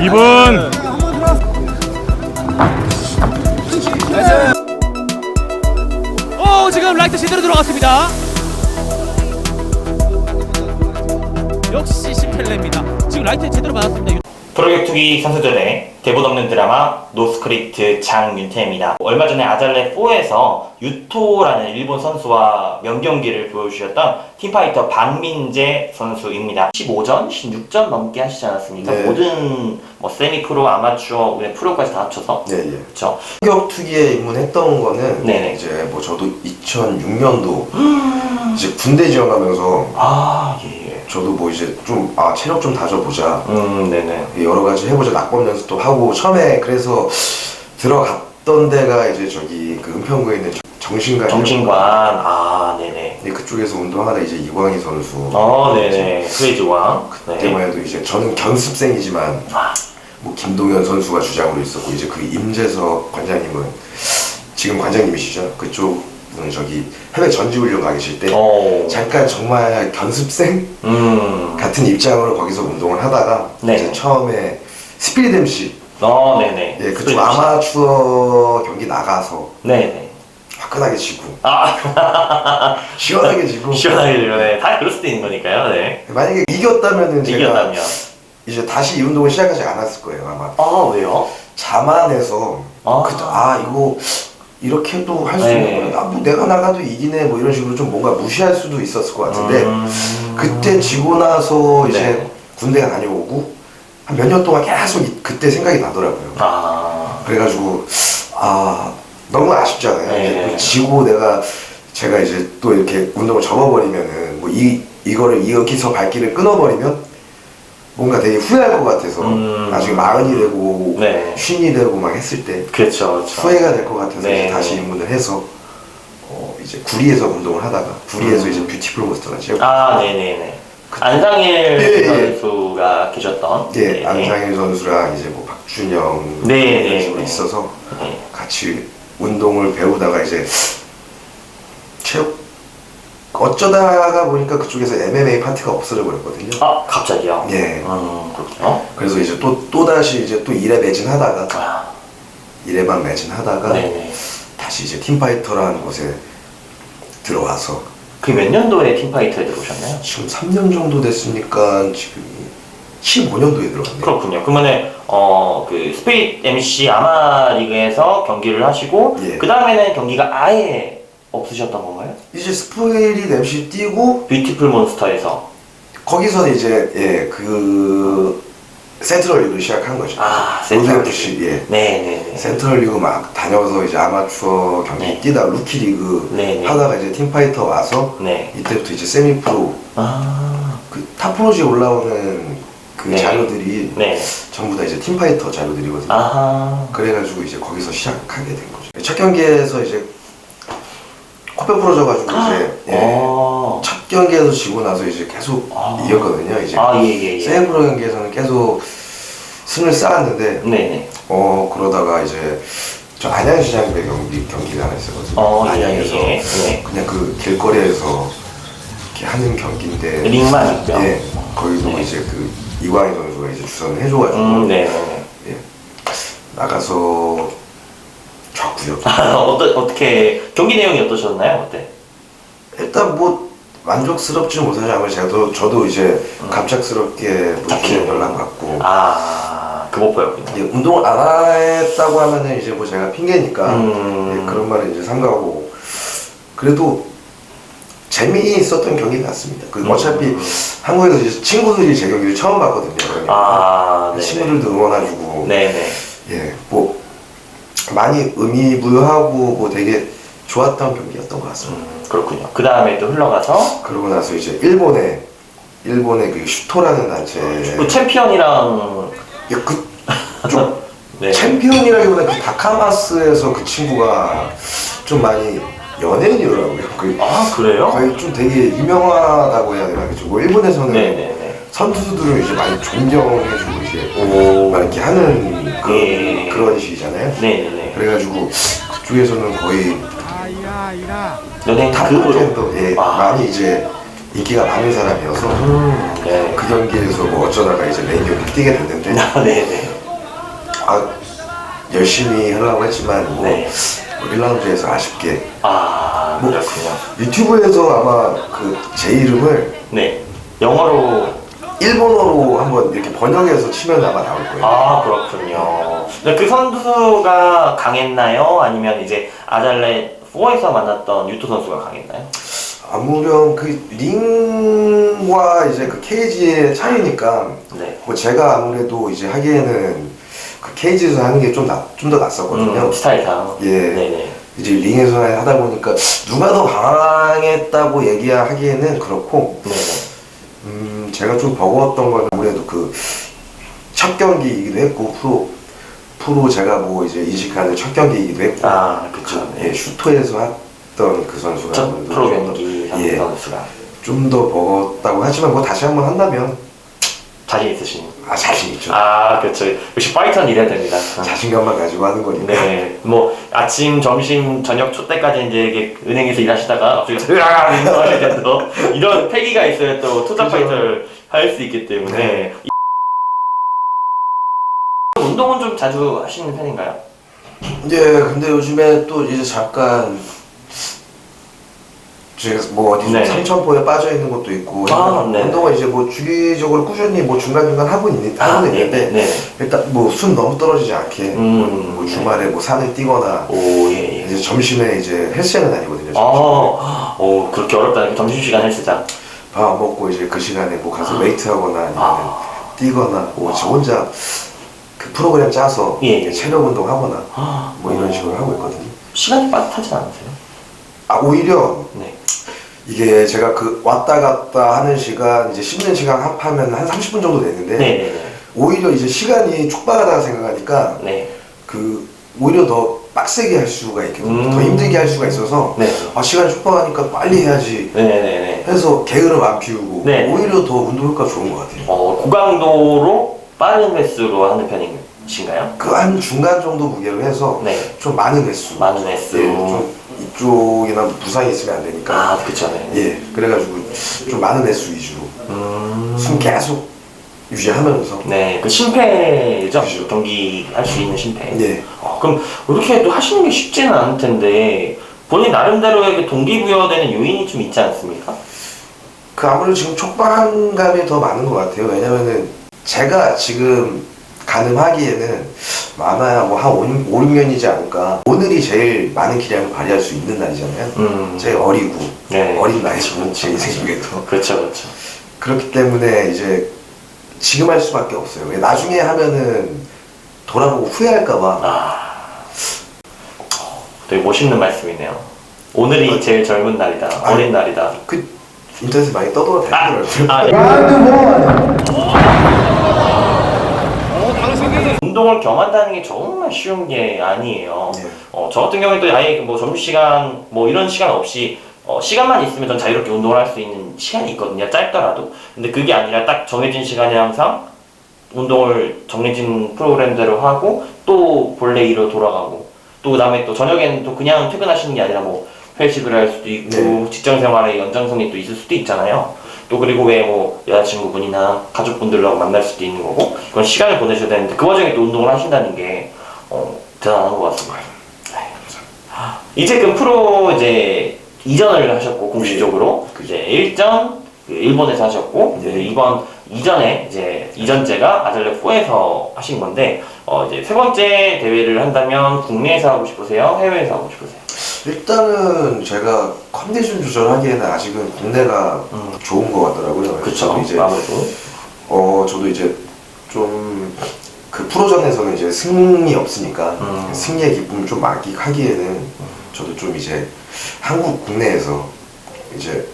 2분. 어 지금 라이트 제대로 들어갔습니다. 역시 심펠레입니다. 지금 라이트 제대로 맞았습니다. 프로격투기 선수들의 대본 없는 드라마 노스크립트 장윤태입니다. 얼마 전에 아잘레 4에서 유토라는 일본 선수와 명경기를 보여주셨던 팀파이터 박민재 선수입니다. 15전, 16전 넘게 하시지 않았습니까? 네. 모든 뭐 세미 프로, 아마추어, 그냥 프로까지 다 합쳐서 네, 예. 그렇죠. 격투기에 입문했던 거는 네네. 이제 뭐 저도 2006년도 이제 군대 지원하면서 아 예. 예. 저도 뭐 이제 좀 아 체력 좀 다져보자 음 네네. 여러 가지 해보자 낙법 연습도 하고 처음에 그래서 들어갔던 데가 이제 저기 그 은평구에 있는 정신관 정신관 아 네네. 네, 그쪽에서 운동하다 이제 이광희 선수 어 네네. 크레이지 왕. 그때만 해도 이제 저는 견습생이지만 아, 뭐 김동현 선수가 주장으로 있었고 이제 그 임재석 관장님은 지금 관장님이시죠 그쪽 은 저기 해외 전지훈련 가 계실 때 어. 잠깐 정말 견습생 음. 같은 입장으로 거기서 운동을 하다가 네. 이제 처음에 스피드 MC 어 네네. 예 그쪽 아마추어 경기 나가서 네네. 화끈하게 지고 아 시원하게 지고 시원하게 들려네. 다 그럴 수도 있는 거니까요. 네. 만약에 이겼다면은 제가 이겼다면. 이제 다시 이 운동을 시작하지 않았을 거예요 아마 아 왜요? 자만해서 아. 그때 아 이거 이렇게도 할수 네. 있는 거야. 아, 뭐 내가 나가도 이기네 뭐 이런 식으로 좀 뭔가 무시할 수도 있었을 것 같은데 음. 그때 지고 나서 이제 네. 군대 다녀오고 한 몇 년 동안 계속 이- 그때 생각이 나더라고요. 아. 그래가지고 아 너무 아쉽잖아요. 네. 이제 뭐 지고 내가 제가 이제 또 이렇게 운동을 접어버리면은 뭐 이 이거를 여기서 발길을 끊어버리면 뭔가 되게 후회할 것 같아서 음. 나중에 마흔이 되고 네. 쉰이 되고 막 했을 때 그렇죠. 그렇죠. 후회가 될 것 같아서 네. 이제 다시 입문을 해서 어 이제 구리에서 운동을 하다가 구리에서 이제 뷰티풀 모스터가 음. 아 네네네. 안상일 네, 예. 선수가 계셨던. 예 네네. 안상일 선수랑 이제 뭐 박준영 네, 네, 식으로 네. 있어서 네. 같이 운동을 배우다가 이제 어쩌다가 보니까 그쪽에서 MMA 파트가 없어져 버렸거든요. 아 갑자기요. 예. 음 그렇군요. 그래서 이제 또 또 다시 이제 또 일에 매진하다가 아 일에만 매진하다가 네네. 다시 이제 팀파이터라는 곳에 들어와서 그몇 년도에 팀파이터에 들어오셨나요? 지금 3년 정도 됐으니까 지금 15년도에 들어갔네요. 그렇군요. 그러면은 어그 스피릿 MC 아마 리그에서 경기를 하시고 예. 그 다음에는 경기가 아예 없으셨던 건가요? 이제 스포일이 MC 뛰고 뷰티풀 몬스터에서 거기서 이제 예그 센트럴 리그를 시작한 거죠. 아, 센트럴 FC 예. 네네네. 센트럴 리그 막 다녀서 이제 아마추어 경기 네. 뛰다 루키 리그 네, 네. 하다가 이제 팀파이터 와서 네. 이때부터 이제 세미 프로 아 그 탑프로지에 올라오는 그 네. 자료들이 네. 전부 다 이제 팀파이터 자료들이거든요. 아하. 그래가지고 이제 거기서 시작하게 된 거죠. 첫 경기에서 이제 코 뼈 부러져가지고 이제 예, 어. 첫 경기에서 지고 나서 이제 계속 아. 이겼거든요. 이제 아, 예, 예, 예. 세이브로 경기에서는 계속 승을 쌓았는데 네네. 어 그러다가 이제 저 안양시장 배 경기 경기가 하나 있었거든요. 어, 예, 안양에서 예, 예. 그냥 그 길거리에서 이렇게 하는 경기인데 링만 있죠. 예 거기도 네. 이제 그 이광희 선수가 이제 주선을 해줘가지고 음, 네네네. 예, 나가서 졌고요. 어떠, 어떻게 경기 내용이 어떠셨나요? 어때? 일단 뭐 만족스럽지 못하자면 저도 저도 이제 갑작스럽게 뭐 잡히는 주신 연락 받고 아, 그거였군요. 이제 운동을 안 했다고 하면은 이제 뭐 제가 핑계니까 음. 예, 그런 말은 이제 삼가고 그래도 재미있었던 경기 같습니다. 그 음. 어차피 한국에서 이제 친구들이 제 경기를 처음 봤거든요. 그러니까 아, 네. 친구들도 응원해주고 네네. 예, 뭐 많이 의미부여하고 뭐 되게 좋았던 경기였던 것 같습니다. 음, 그렇군요. 그 다음에 또 흘러가서 그러고 나서 이제 일본에 일본의 그 슈토라는 단체 그 챔피언이랑 예, 그좀 네. 챔피언이라기보다 그 다카마스에서 그 친구가 좀 많이 연예인이더라고요. 그 아, 그래요? 거의 좀 되게 유명하다고 해야 되나 그죠? 뭐 일본에서는 네네네. 선수들을 이제 많이 존경해주고 이제 오. 막 이렇게 하는 그런 예. 그런 식이잖아요. 네네네. 그래가지고 그쪽에서는 거의 연예인 탑 급으로. 콘텐도 예, 아. 많이 이제 인기가 많은 사람이어서 음, 네. 그 경기에서 뭐 어쩌다가 이제 메인 경기 뛰게 됐는데 아, 네네. 아 열심히 하려고 했지만 뭐, 네. 뭐 1라운드에서 아쉽게 아 뭐, 그렇군요. 유튜브에서 아마 그 제 이름을 네. 영어로 일본어로 한번 이렇게 번역해서 치면 아마 나올 거예요. 아 그렇군요. 근데 그 선수가 강했나요? 아니면 이제 아잘레 4에서 만났던 유토 선수가 강했나요? 아무렴 그 링과 이제 그 케이지의 차이니까 네. 뭐 제가 아무래도 이제 하기에는 그 케이지에서 하는 게 좀좀더 낫었거든요. 음, 스타일상. 예. 네네. 이제 링에서 하다 보니까 누가 더 강했다고 얘기하기에는 그렇고 네네. 음 제가 좀 버거웠던 건 아무래도 그 첫 경기이기도 했고 프로 프로 제가 뭐 이제 인식하는 첫 경기이기도 했고 아 그쵸. 예, 슈터에서 했던 그 선수가 첫 아무래도 프로 좀 더- 경기 예, 선수가 좀더 버겁다고 하지만 뭐 다시 한번 한다면 자신 있으신. 아 자신 있죠. 아 그렇죠. 역시 파이터는 이래야 됩니다. 자신감만 가지고 하는 거니까. 네, 뭐 아침, 점심, 저녁, 초 때까지 이제 이게 은행에서 일하시다가 갑자기 으아 하시는 또 이런 패기가 있어야 또 투자 그죠. 파이터를 할 수 있기 때문에 네. 이- 운동은 좀 자주 하시는 편인가요? 예, 근데 요즘에 또 이제 잠깐 제가 뭐 어디 네. 삼천포에 빠져 있는 것도 있고 아, 네. 운동을 이제 뭐 주기적으로 꾸준히 뭐 중간 중간 하고 있는 하고 네, 있는데 네. 일단 뭐 숨 너무 떨어지지 않게 음, 뭐 네. 주말에 뭐 산을 뛰거나 오, 예, 예. 이제 점심에 이제 헬스장을 다니거든요. 아, 오, 그렇게 어렵다는 게 점심시간 헬스장. 밥안 먹고 이제 그 시간에 뭐 가서 아. 웨이트 하거나 아니면 아. 뛰거나 뭐 저 혼자 그 프로그램 짜서 예, 예. 체력 운동 하거나 아, 뭐 이런 오. 식으로 하고 있거든요. 시간이 빠듯하지 않으세요? 아 오히려 네. 이게 제가 그 왔다 갔다 하는 시간 이제 씹는 시간 합하면 한 30분 정도 되는데 네네네. 오히려 이제 시간이 촉박하다고 생각하니까 네. 그 오히려 더 빡세게 할 수가 있거든요. 음. 더 힘들게 할 수가 있어서 네. 아 시간이 촉박하니까 빨리 해야지 네네네. 해서 게으름 안 피우고 네. 오히려 더 운동 효과 좋은 것 같아요. 어, 고강도로 빠른 횟수로 하는 편이신가요? 그 한 중간 정도 무게로 해서 네. 좀 많은 횟수. 많은 횟수. 예, 좀 이쪽이나 부상이 있으면 안 되니까. 아, 그쵸, 네. 예, 그래가지고 좀 많은 횟수 위주로 음. 숨 계속 유지하면서. 네, 그 심폐죠? 그죠. 경기 할 수 있는 심폐. 예. 어, 그럼 이렇게 또 하시는 게 쉽지는 않을 텐데, 본인 나름대로의 그 동기부여되는 요인이 좀 있지 않습니까? 그 아무래도 지금 촉박한 감이 더 많은 것 같아요. 왜냐면은 제가 지금 가늠하기에는 많아야 뭐한 5, 6년이지 않을까. 오늘이 제일 많은 기량을 발휘할 수 있는 날이잖아요. 음. 제일 어리고 네. 어린 나이죠. 그렇죠, 제 그렇죠. 인생에도. 그렇죠, 그렇죠. 그렇기 때문에 이제 지금 할 수밖에 없어요. 왜 나중에 하면은 돌아보고 후회할까봐. 아. 되게 멋있는 말씀이네요. 오늘이 제일 젊은 날이다. 아. 어린 날이다. 그 인터넷에 많이 아, 떠돌아 다니더라고요. 아, 네. 운동을 겸한다는 게 정말 쉬운 게 아니에요. 네. 어, 저 같은 경우에도 아예 뭐 점심시간 뭐 이런 시간 없이 어, 시간만 있으면 전 자유롭게 운동을 할 수 있는 시간이 있거든요. 짧더라도. 근데 그게 아니라 딱 정해진 시간에 항상 운동을 정해진 프로그램대로 하고 또 본래 일로 돌아가고 또 그다음에 또 저녁에는 또 그냥 퇴근하시는 게 아니라 뭐 회식을 할 수도 있고 네. 직장 생활의 연장선이 또 있을 수도 있잖아요. 또 그리고 왜 뭐 여자친구분이나 가족분들하고 만날 수도 있는 거고 그런 시간을 보내셔야 되는데 그 와중에 또 운동을 하신다는 게 어, 대단한 것 같습니다. 네. 이제 그 프로 이제 이전을 하셨고 공식적으로 이제 일전 그 일본에서 하셨고 이제 이번 이전에 이제 이전제가 아잘레 4에서 하신 건데 어 이제 세 번째 대회를 한다면 국내에서 하고 싶으세요? 해외에서 하고 싶으세요? 일단은 제가 컨디션 조절하기에는 아직은 국내가 음. 좋은 것 같더라고요. 그쵸 저도 이제 아무래도 어 저도 이제 좀 그 프로전에서는 이제 승리 없으니까 음. 승리의 기쁨을 좀 만끽하기에는 저도 좀 이제 한국 국내에서 이제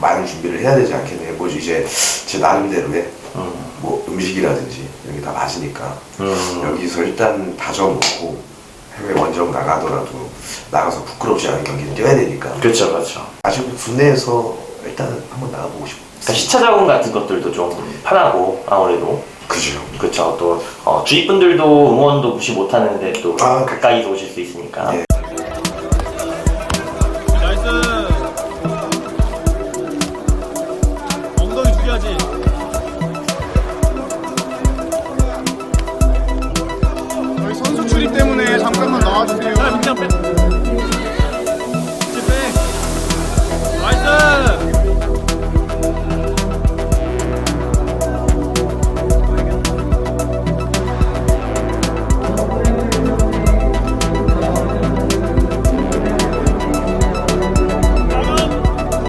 많은 준비를 해야 되지 않겠네요. 뭐 이제 제 나름대로의 음. 뭐 음식이라든지 이런 게 다 맞으니까 음. 여기서 일단 다져놓고 해외 원정 나가더라도 나가서 부끄럽지 않은 경기를 뛰어야 되니까 그렇죠 그렇죠 아직 국내에서 일단은 한번 나가보고 싶어. 그러니까 시차 자금 같은 것들도 좀 편하고 아무래도 그죠. 그렇죠 또 어, 주위 분들도 응원도 무시 못하는데 또 아, 가까이서 오실 수 있으니까 예. 나